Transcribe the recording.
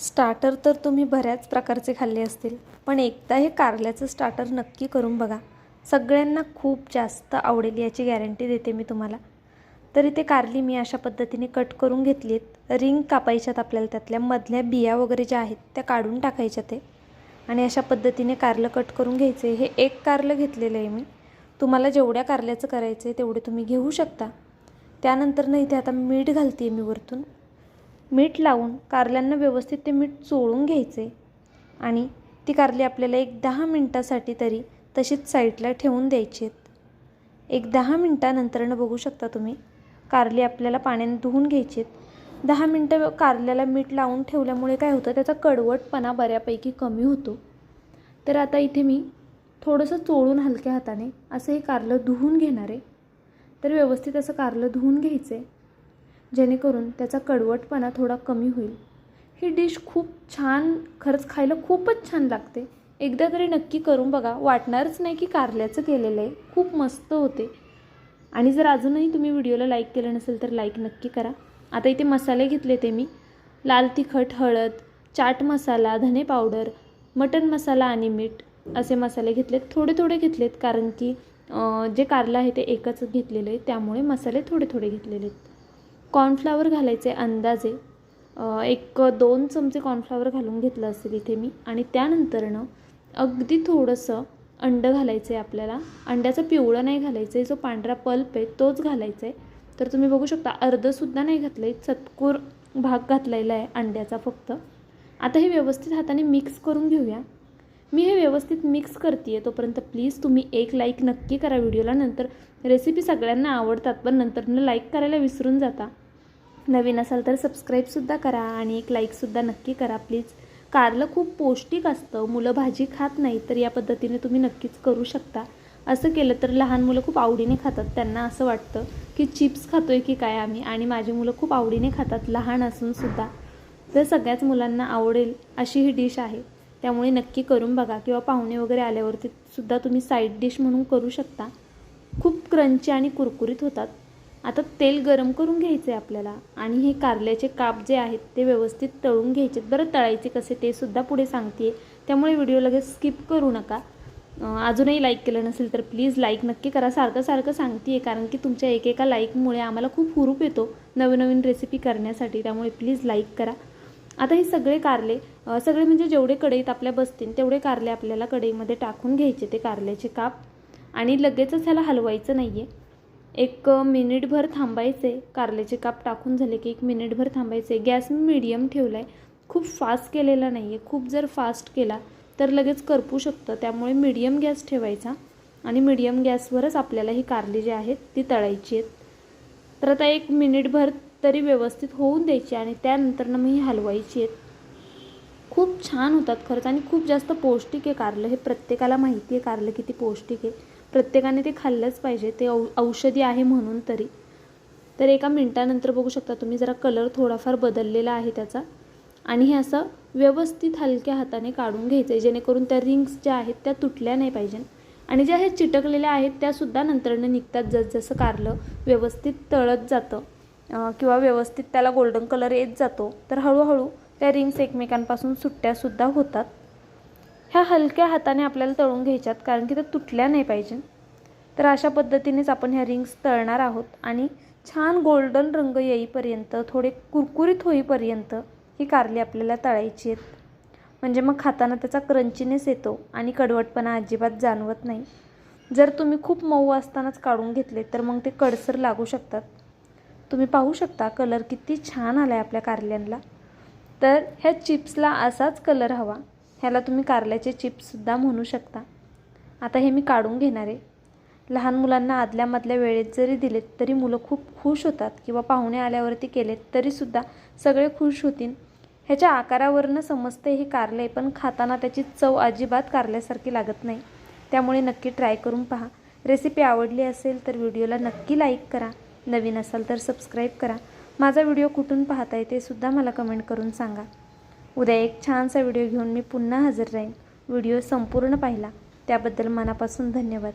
Starter तर तुम्ही बऱ्याच प्रकारचे खाल्ले असतील पण एकदा हे कारल्याचं स्टार्टर नक्की करून बघा. सगळ्यांना खूप जास्त आवडेल याची गॅरंटी देते मी तुम्हाला. तर इथे कारली मी अशा पद्धतीने कट करून घेतली आहेत रिंग कापायच्यात आपल्याला त्यातल्या मधल्या बिया वगैरे ज्या आहेत त्या काढून टाकायच्या ते. आणि अशा पद्धतीने कारलं कट करून घ्यायचे. हे एक कारलं घेतलेलं आहे मी. तुम्हाला जेवढ्या कारल्याचं करायचं आहे तेवढे तुम्ही घेऊ शकता. त्यानंतर नाही इथे आता मीठ घालते मी वरतून. मीठ लावून कारल्यांना व्यवस्थित ते मीठ चोळून घ्यायचे. आणि ती कारली आपल्याला एक दहा मिनटासाठी तरी तशीच साईडला ठेवून द्यायची आहेत. एक दहा मिनटानंतरनं बघू शकता तुम्ही कारली आपल्याला पाण्याने धुवून घ्यायची आहेत. दहा मिनटं कारल्याला मीठ लावून ठेवल्यामुळे काय होतं त्याचा कडवटपणा बऱ्यापैकी कमी होतो. तर आता इथे मी थोडंसं चोळून हलक्या हाताने असं हे कारलं धुवून घेणार आहे. तर व्यवस्थित असं कारलं धुवून घ्यायचं आहे जेणेकरून त्याचा कडवटपणा थोडा कमी होईल. ही डिश खूप छान खरंच खायला खूपच छान लागते. एकदा तरी नक्की करून बघा. वाटणारच नाही की कारल्याचं केलेलं आहे. खूप मस्त होते. आणि जर अजूनही तुम्ही व्हिडिओला लाईक केलं नसेल तर लाईक नक्की करा. आता इथे मसाले घेतले ते मी. लाल तिखट हळद चाट मसाला धने पावडर मटन मसाला आणि मीठ असे मसाले घेतलेत. थोडे थोडे घेतलेत कारण की जे कारलं आहे ते एकच घेतलेलं आहे. त्यामुळे मसाले थोडे थोडे घेतलेले आहेत कॉर्नफ्लावर घालायचे अंदाजे एक दोन चमचे कॉर्नफ्लावर घालून घेतलं असेल इथे मी. आणि त्यानंतरनं अगदी थोडंसं अंडं घालायचं आहे आपल्याला. अंड्याचं पिवळं नाही घालायचं आहे जो पांढरा पल्प आहे तोच घालायचा आहे तर तुम्ही बघू शकता अर्धसुद्धा नाही घातलं आहे चतकूर भाग घातलेला आहे अंड्याचा फक्त. आता हे व्यवस्थित हाताने मिक्स करून घेऊया. मी हे व्यवस्थित मिक्स करते आहे तोपर्यंत प्लीज तुम्ही एक लाईक नक्की करा व्हिडिओला. नंतर रेसिपी सगळ्यांना आवडतात पण नंतरनं लाईक करायला विसरून जाता. नवीन असाल तर सबस्क्राईबसुद्धा करा आणि एक लाईकसुद्धा नक्की करा प्लीज कारलं खूप पौष्टिक असतं. मुलं भाजी खात नाही तर या पद्धतीने तुम्ही नक्कीच करू शकता. असं केलं तर लहान मुलं खूप आवडीने खातात त्यांना असं वाटतं की चिप्स खातोय की काय आम्ही? आणि माझी मुलं खूप आवडीने खातात लहान असूनसुद्धा तर सगळ्याच मुलांना आवडेल अशी ही डिश आहे. त्यामुळे नक्की करून बघा किंवा पाहुणे वगैरे आल्यावरती सुद्धा तुम्ही साईड डिश म्हणून करू शकता. खूप क्रंची आणि कुरकुरीत होतात. आता तेल गरम करून घ्यायचं आहे आपल्याला. आणि हे कारल्याचे काप जे आहेत ते व्यवस्थित तळून घ्यायचे बरं तळायचे कसे ते सुद्धा पुढे सांगते त्यामुळे व्हिडिओ लगेच स्किप करू नका. अजूनही लाईक केलं नसेल तर प्लीज लाईक नक्की करा. सारखं सारखं सांगते कारण की तुमच्या एकेका लाईकमुळे आम्हाला खूप हुरूप येतो नवीन नवीन रेसिपी करण्यासाठी. त्यामुळे प्लीज लाईक करा. आता हे सगळे कारले सगळे म्हणजे जेवढे कढईत आपल्या बसतील तेवढे कारले आपल्याला कढईमध्ये टाकून घ्यायचे ते कारल्याचे काप. आणि लगेचच ह्याला हलवायचं नाही आहे एक मिनिटभर थांबायचे. कारल्याचे काप टाकून झाले की एक मिनिटभर थांबायचे. गॅस मी मिडियम ठेवला आहे खूप फास्ट केलेला नाही आहे खूप जर फास्ट केला तर लगेच करपू शकतं. त्यामुळे मीडियम गॅस ठेवायचा आणि मीडियम गॅसवरच आपल्याला ही कारली जी आहेत ती तळायची आहेत. तर आता एक मिनिटभर तरी व्यवस्थित होऊन द्यायची आणि त्यानंतरनं मग ही हलवायची आहेत. खूप छान होतात खरंच. आणि खूप जास्त पौष्टिक आहे कारलं. हे प्रत्येकाला माहिती आहे कारलं किती पौष्टिक आहे. प्रत्येकाने ते खाल्लंच पाहिजे. ते औ औषधी आहे म्हणून तरी. तर एका मिनटानंतर बघू शकता तुम्ही जरा कलर थोडाफार बदललेला आहे त्याचा. आणि हे असं व्यवस्थित हलक्या हाताने काढून घ्यायचं आहे जेणेकरून त्या रिंग्स ज्या आहेत त्या तुटल्या नाही पाहिजे आणि ज्या हे चिटकलेल्या आहेत त्यासुद्धा नंतरनं निघतात जसजसं कारलं व्यवस्थित तळत जातं. किंवा व्यवस्थित त्याला गोल्डन कलर येत जातो. तर हळूहळू त्या रिंग्स एकमेकांपासून सुट्ट्यासुद्धा होतात. ह्या हलक्या हाताने आपल्याला तळून घ्यायच्यात कारण की त्या तुटल्या नाही पाहिजे. तर अशा पद्धतीनेच आपण ह्या रिंग्स तळणार आहोत आणि छान गोल्डन रंग येईपर्यंत थोडे कुरकुरीत होईपर्यंत ही कारली आपल्याला तळायची आहेत. म्हणजे मग खाताना त्याचा क्रंचीनेस येतो आणि कडवटपणा अजिबात जाणवत नाही. जर तुम्ही खूप मऊ असतानाच काढून घेतले तर मग ते कडसर लागू शकतात. तुम्ही पाहू शकता कलर किती छान आला आहे आपल्या कारल्यांना. तर ह्या चिप्सला असाच कलर हवा. ह्याला तुम्ही कारल्याचे चिप्ससुद्धा म्हणू शकता. आता हे मी काढून घेणार आहे. लहान मुलांना आदल्यामधल्या वेळेत जरी दिलेत तरी मुलं खूप खुश होतात किंवा पाहुणे आल्यावरती केलेत तरीसुद्धा सगळे खुश होतील. ह्याच्या आकारावरनं समजते हे कारले पण खाताना त्याची चव अजिबात कारल्यासारखी लागत नाही. त्यामुळे नक्की ट्राय करून पहा. रेसिपी आवडली असेल तर व्हिडिओला नक्की लाईक करा. नवीन असाल तर सबस्क्राईब करा. माझा व्हिडिओ कुठून पाहताय ते सुद्धा मला कमेंट करून सांगा. उद्या एक छानसा व्हिडिओ घेऊन मी पुन्हा हजर राहीन. व्हिडिओ संपूर्ण पाहिला. त्याबद्दल मनापासून धन्यवाद.